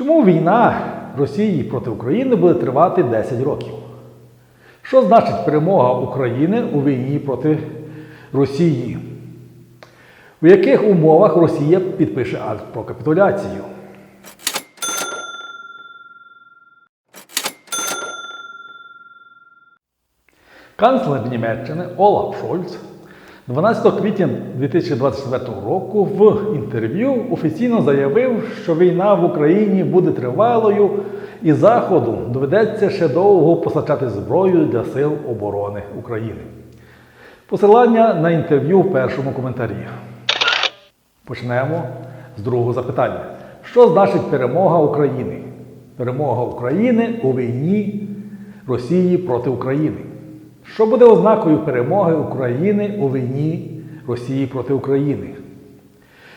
Чому війна Росії проти України буде тривати 10 років? Що значить перемога України у війні проти Росії? У яких умовах Росія підпише акт про капітуляцію? Канцлер Німеччини Олаф Шольц 12 квітня 2024 року в інтерв'ю офіційно заявив, що війна в Україні буде тривалою і Заходу доведеться ще довго постачати зброю для сил оборони України. Посилання на інтерв'ю в першому коментарі. Почнемо з другого запитання. Що значить перемога України? Перемога України у війні Росії проти України. Що буде ознакою перемоги України у війні Росії проти України?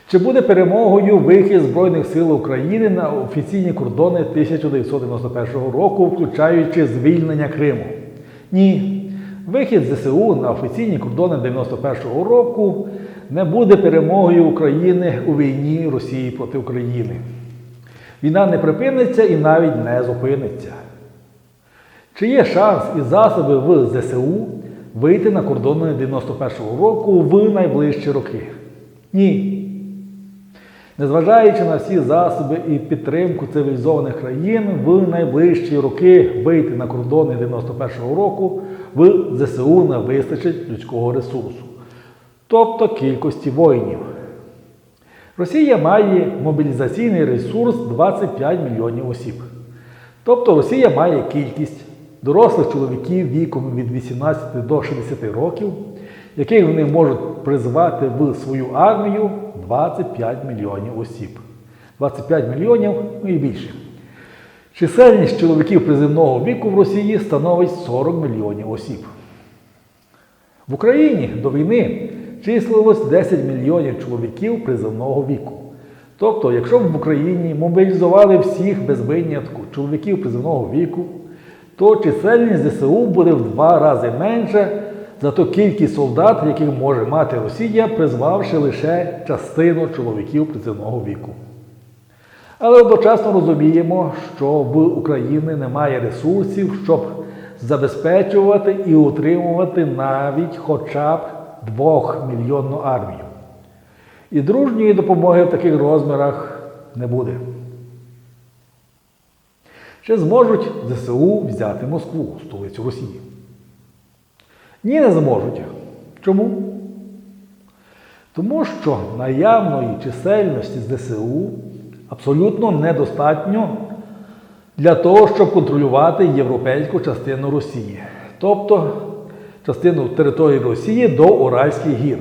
Чи буде перемогою вихід Збройних сил України на офіційні кордони 1991 року, включаючи звільнення Криму? Ні. Вихід ЗСУ на офіційні кордони 91 року не буде перемогою України у війні Росії проти України. Війна не припиниться і навіть не зупиниться. Чи є шанс і засоби в ЗСУ вийти на кордони 91-го року в найближчі роки? Ні. Незважаючи на всі засоби і підтримку цивілізованих країн, в найближчі роки вийти на кордони 91-го року в ЗСУ не вистачить людського ресурсу, тобто кількості воїнів. Росія має мобілізаційний ресурс 25 мільйонів осіб. Тобто Росія має кількість дорослих чоловіків віком від 18 до 60 років, яких вони можуть призвати в свою армію 25 мільйонів осіб. 25 мільйонів ну і більше. Чисельність чоловіків приземного віку в Росії становить 40 мільйонів осіб. В Україні до війни числилось 10 мільйонів чоловіків приземного віку. Тобто, якщо б в Україні мобілізували всіх без винятку чоловіків приземного віку, то чисельність ЗСУ буде в два рази менша, зато кількість солдат, яких може мати Росія, призвавши лише частину чоловіків приземного віку. Але одночасно розуміємо, що в Україні немає ресурсів, щоб забезпечувати і утримувати навіть хоча б двохмільйонну армію. І дружньої допомоги в таких розмірах не буде. Чи зможуть ЗСУ взяти Москву, столицю Росії? Ні, не зможуть. Чому? Тому що наявної чисельності ЗСУ абсолютно недостатньо для того, щоб контролювати європейську частину Росії, тобто частину території Росії до Уральських гір.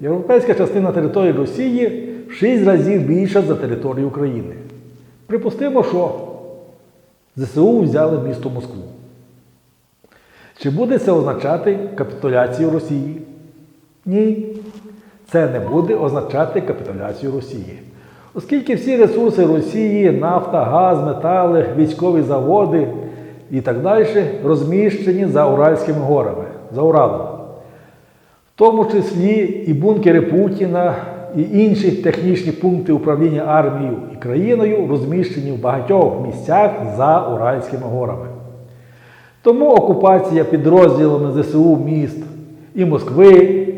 Європейська частина території Росії в 6 разів більша за територію України. Припустимо, що ЗСУ взяли місто Москву. Чи буде це означати капітуляцію Росії? Ні. Це не буде означати капітуляцію Росії. Оскільки всі ресурси Росії, нафта, газ, метали, військові заводи і так далі розміщені за Уральськими горами, за Уралом. В тому числі і бункери Путіна, і інші технічні пункти управління армією і країною розміщені в багатьох місцях за Уральськими горами. Тому окупація підрозділами ЗСУ міст і Москви,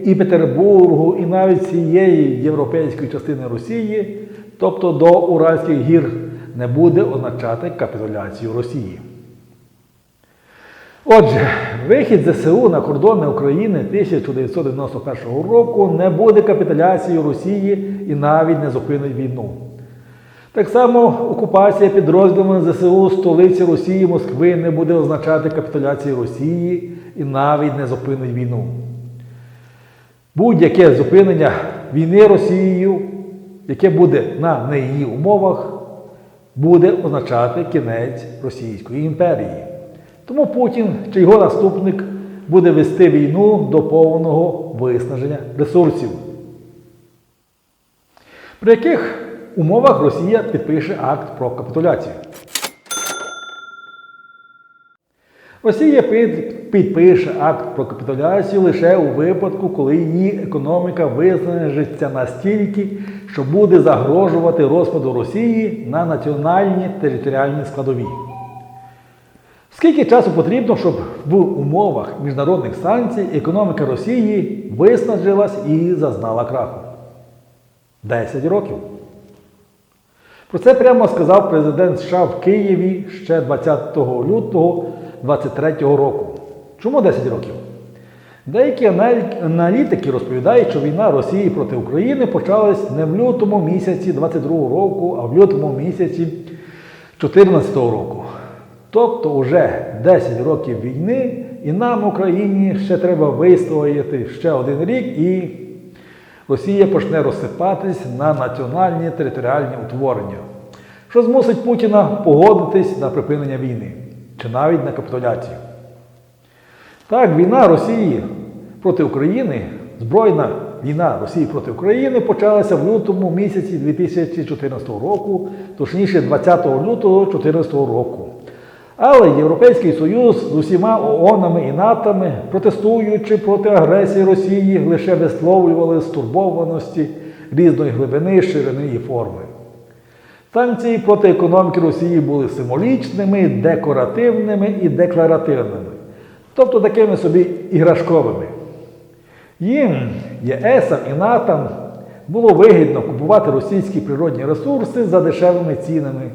і Петербургу, і навіть цієї європейської частини Росії, тобто до Уральських гір, не буде означати капітуляцію Росії. Отже, вихід ЗСУ на кордони України 1991 року не буде капітуляцією Росії і навіть не зупинить війну. Так само окупація підрозділами ЗСУ столиці Росії Москви не буде означати капітуляцію Росії і навіть не зупинить війну. Будь-яке зупинення війни Росією, яке буде на не її умовах, буде означати кінець Російської імперії. Тому Путін чи його наступник буде вести війну до повного виснаження ресурсів. При яких умовах Росія підпише акт про капітуляцію? Росія підпише акт про капітуляцію лише у випадку, коли її економіка виснажиться настільки, що буде загрожувати розпаду Росії на національні територіальні складові. Скільки часу потрібно, щоб в умовах міжнародних санкцій економіка Росії виснажилась і зазнала краху? 10 років. Про це прямо сказав президент США в Києві ще 20 лютого 2023 року. Чому 10 років? Деякі аналітики розповідають, що війна Росії проти України почалась не в лютому місяці 22 року, а в лютому місяці 2014 року. Тобто вже 10 років війни, і нам, Україні, ще треба вистояти ще один рік, і Росія почне розсипатись на національні територіальні утворення, що змусить Путіна погодитись на припинення війни чи навіть на капітуляцію. Так, війна Росії проти України, збройна війна Росії проти України почалася в лютому місяці 2014 року, точніше 20 лютого 2014 року. Але Європейський Союз з усіма ООНами і НАТОми, протестуючи проти агресії Росії, лише висловлювали стурбованості різної глибини, ширини і форми. Санкції проти економіки Росії були символічними, декоративними і декларативними, тобто такими собі іграшковими. Їм, ЄСам і НАТО, було вигідно купувати російські природні ресурси за дешевими цінами.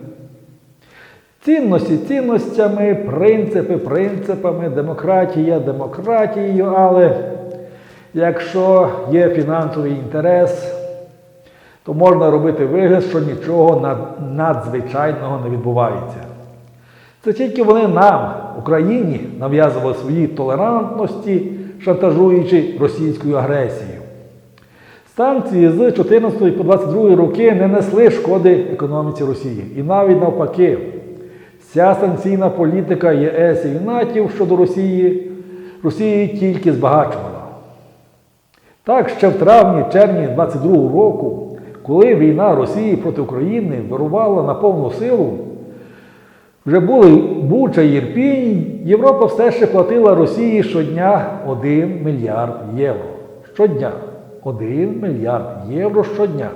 Цінності цінностями, принципи принципами, демократія демократією, але якщо є фінансовий інтерес, то можна робити вигляд, що нічого надзвичайного не відбувається. Це тільки вони нам, Україні, нав'язували свої толерантності, шантажуючи російською агресією. Санкції з 14 по 22 роки не несли шкоди економіці Росії. І навіть навпаки, вся санкційна політика ЄС і НАТів щодо Росії Росії тільки збагачувала. Так, ще в травні-червні 22 року, коли війна Росії проти України вирувала на повну силу, вже були Буча і Єрпінь, Європа все ще платила Росії щодня 1 мільярд євро. Щодня. 1 мільярд євро щодня.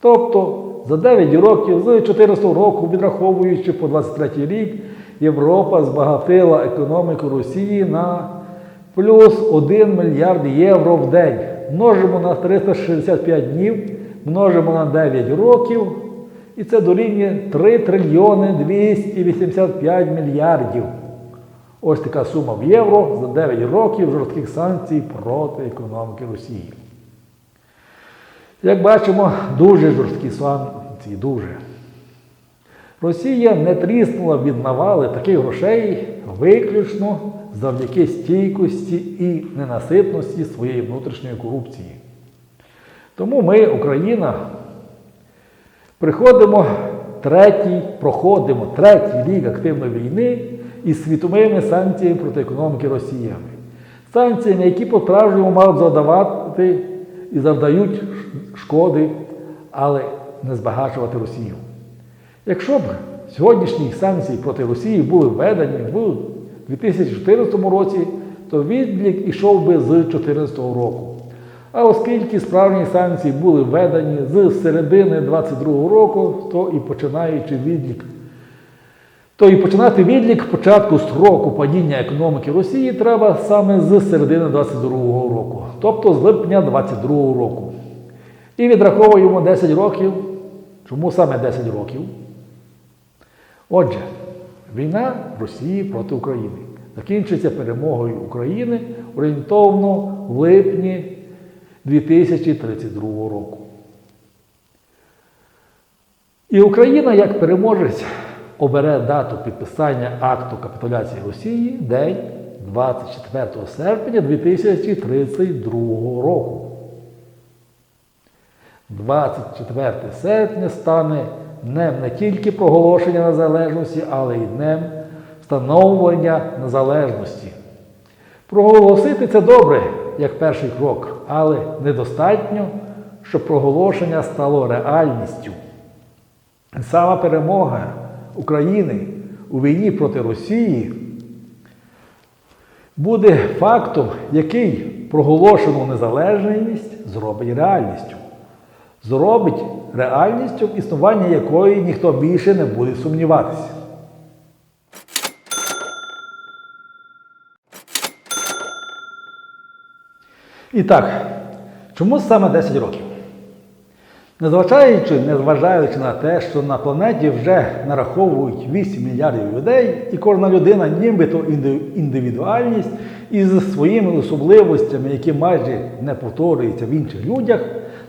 Тобто за 9 років, з 2014 року, відраховуючи по 23 рік, Європа збагатила економіку Росії на плюс 1 мільярд євро в день. Множимо на 365 днів, множимо на 9 років, і це дорівнює 3 трильйони 285 мільярдів. Ось така сума в євро за 9 років жорстких санкцій проти економіки Росії. Як бачимо, дуже жорсткі санкції, дуже. Росія не тріснула від навали таких грошей виключно завдяки стійкості і ненаситності своєї внутрішньої корупції. Тому ми, Україна, приходимо третій, проходимо третій рік активної війни із світовими санкціями проти економіки Росіями. Санкціями, які по-справжньому мають завдавати і завдають шкоди, але не збагачувати Росію. Якщо б сьогоднішні санкції проти Росії були введені в 2014 році, то відлік ішов би з 2014 року. А оскільки справжні санкції були введені з середини 2022 року, то і починаючи відлік, то і починати відлік початку строку падіння економіки Росії треба саме з середини 2022 року, тобто з липня 2022 року. І відраховуємо 10 років. Чому саме 10 років? Отже, війна Росії проти України закінчиться перемогою України орієнтовно в липні 2032 року. І Україна, як переможець, обере дату підписання акту капітуляції Росії день 24 серпня 2032 року. 24 серпня стане днем не тільки проголошення незалежності, але й днем встановлення незалежності. Проголосити це добре, як перший крок, але недостатньо, щоб проголошення стало реальністю. Сама перемога України у війні проти Росії буде фактом, який проголошену незалежність зробить реальністю. Зробить реальністю, існування якої ніхто більше не буде сумніватися. І так, чому саме 10 років? Незважаючи, незважаючи на те, що на планеті вже нараховують 8 мільярдів людей, і кожна людина нібито інди- індивідуальність із своїми особливостями, які майже не повторюються в інших людях,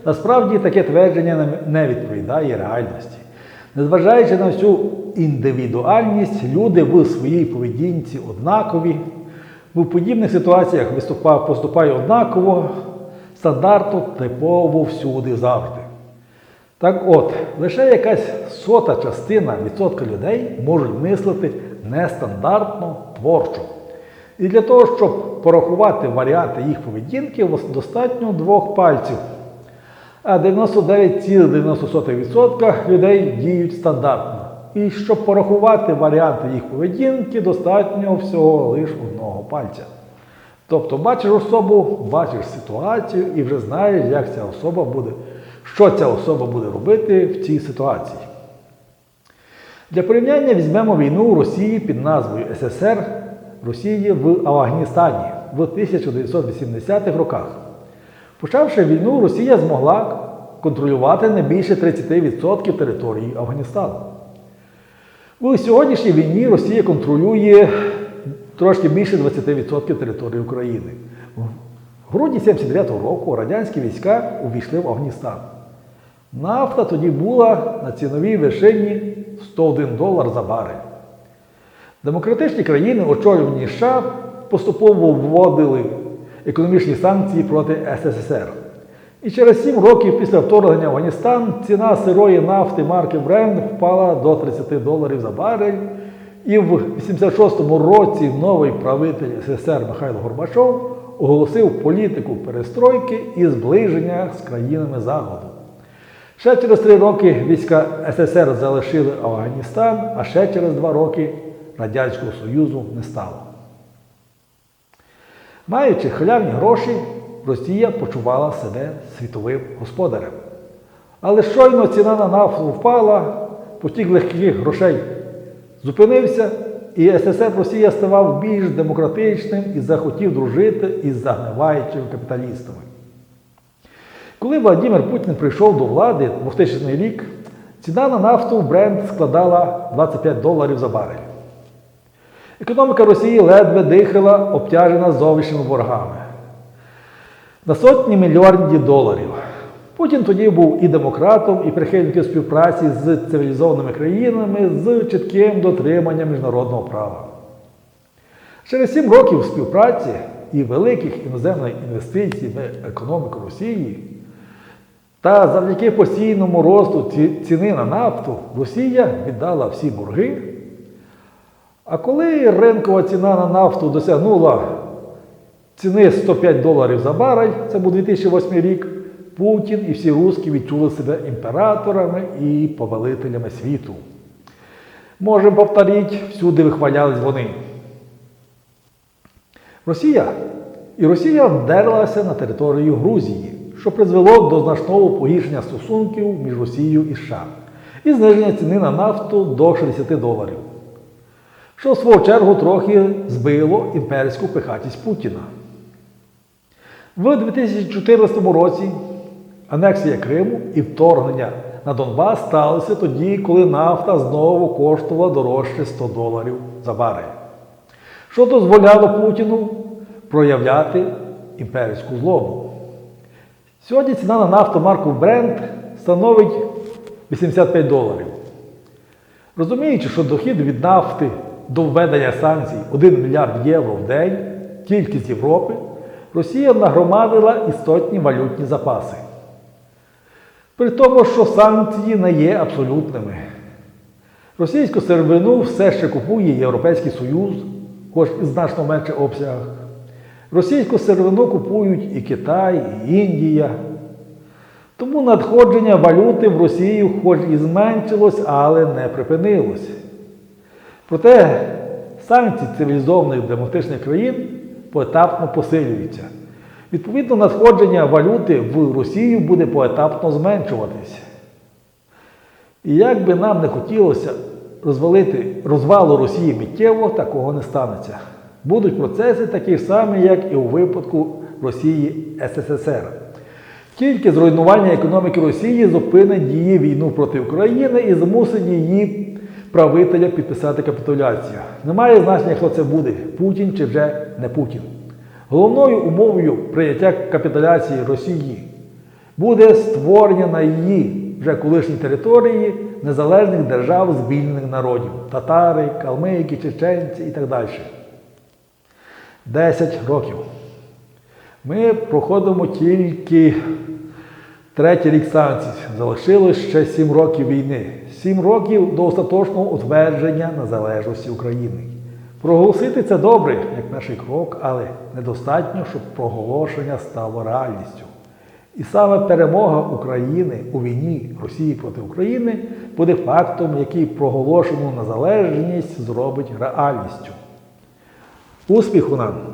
насправді таке твердження не- відповідає реальності. Незважаючи на всю індивідуальність, люди в своїй поведінці однакові, в подібних ситуаціях виступа- поступає однаково, стандартно, типово всюди завжди. Так от, лише якась сота частина відсотка людей можуть мислити нестандартно творчо. І для того, щоб порахувати варіанти їх поведінки, достатньо двох пальців. А 99,90% людей діють стандартно. І щоб порахувати варіанти їх поведінки, достатньо всього лише одного пальця. Тобто бачиш особу, бачиш ситуацію і вже знаєш, як ця особа буде, що ця особа буде робити в цій ситуації. Для порівняння візьмемо війну Росії під назвою СССР Росії в Афганістані в 1980-х роках. Почавши війну, Росія змогла контролювати не більше 30% території Афганістану. У сьогоднішній війні Росія контролює трошки більше 20% території України. Грудні 79-го року радянські війська увійшли в Афганістан. Нафта тоді була на ціновій вершині 101 долар за барель. Демократичні країни, очолювані США, поступово вводили економічні санкції проти СССР. І через 7 років після вторгнення в Афганістан ціна сирої нафти марки Brent впала до 30 доларів за барель. І в 86-му році новий правитель СССР Михайло Горбачов оголосив політику перестройки і зближення з країнами Заходу. Ще через три роки війська СССР залишили Афганістан, а ще через два роки Радянського Союзу не стало. Маючи халявні гроші, Росія почувала себе світовим господарем. Але щойно ціна на нафту впала, потік легких грошей зупинився, і СССР Росія ставав більш демократичним і захотів дружити із загниваючими капіталістами. Коли Владимир Путін прийшов до влади 2000 рік, ціна на нафту в бренд складала 25 доларів за барель. Економіка Росії ледве дихала, обтяжена зовнішніми боргами. На сотні мільярдів доларів. Путін тоді був і демократом, і прихильником співпраці з цивілізованими країнами з чітким дотриманням міжнародного права. Через сім років співпраці і великих іноземних інвестицій в економіку Росії та завдяки постійному росту ціни на нафту Росія віддала всі борги. А коли ринкова ціна на нафту досягнула ціни 105 доларів за барель, це був 2008 рік, Путін і всі русські відчули себе імператорами і повелителями світу. Можемо повторити, всюди вихвалялись вони. Росія. І Росія вдерлася на територію Грузії, що призвело до значного погіршення стосунків між Росією і США і зниження ціни на нафту до 60 доларів, що в свою чергу трохи збило імперську пихатість Путіна. В 2014 році анексія Криму і вторгнення на Донбас сталося тоді, коли нафта знову коштувала дорожче 100 доларів за барель що дозволяло Путіну проявляти імперську злобу. Сьогодні ціна на нафту марку Brent становить 85 доларів. Розуміючи, що дохід від нафти до введення санкцій 1 мільярд євро в день тільки з Європи, Росія нагромадила істотні валютні запаси. При тому, що санкції не є абсолютними. Російську сировину все ще купує Європейський Союз, хоч і значно менше обсягах. Російську сировину купують і Китай, і Індія. Тому надходження валюти в Росію хоч і зменшилось, але не припинилось. Проте санкції цивілізованих демократичних країн поетапно посилюються. Відповідно, надходження валюти в Росію буде поетапно зменшуватись. І як би нам не хотілося розвалити розвалу Росії миттєво, такого не станеться. Будуть процеси такі ж самі, як і у випадку Росії СССР. Тільки зруйнування економіки Росії зупинить її війну проти України і змусить її правителя підписати капітуляцію. Немає значення, хто це буде Путін чи вже не Путін. Головною умовою прийняття капітуляції Росії буде створення на її вже колишній території незалежних держав звільнених народів татари, калмики, чеченці і так далі. 10 років. Ми проходимо тільки третій рік санкцій. Залишилось ще 7 років війни. 7 років до остаточного утвердження незалежності України. Проголосити це добре, як перший крок, але недостатньо, щоб проголошення стало реальністю. І саме перемога України у війні Росії проти України буде фактом, який проголошену незалежність зробить реальністю. Успіху нам!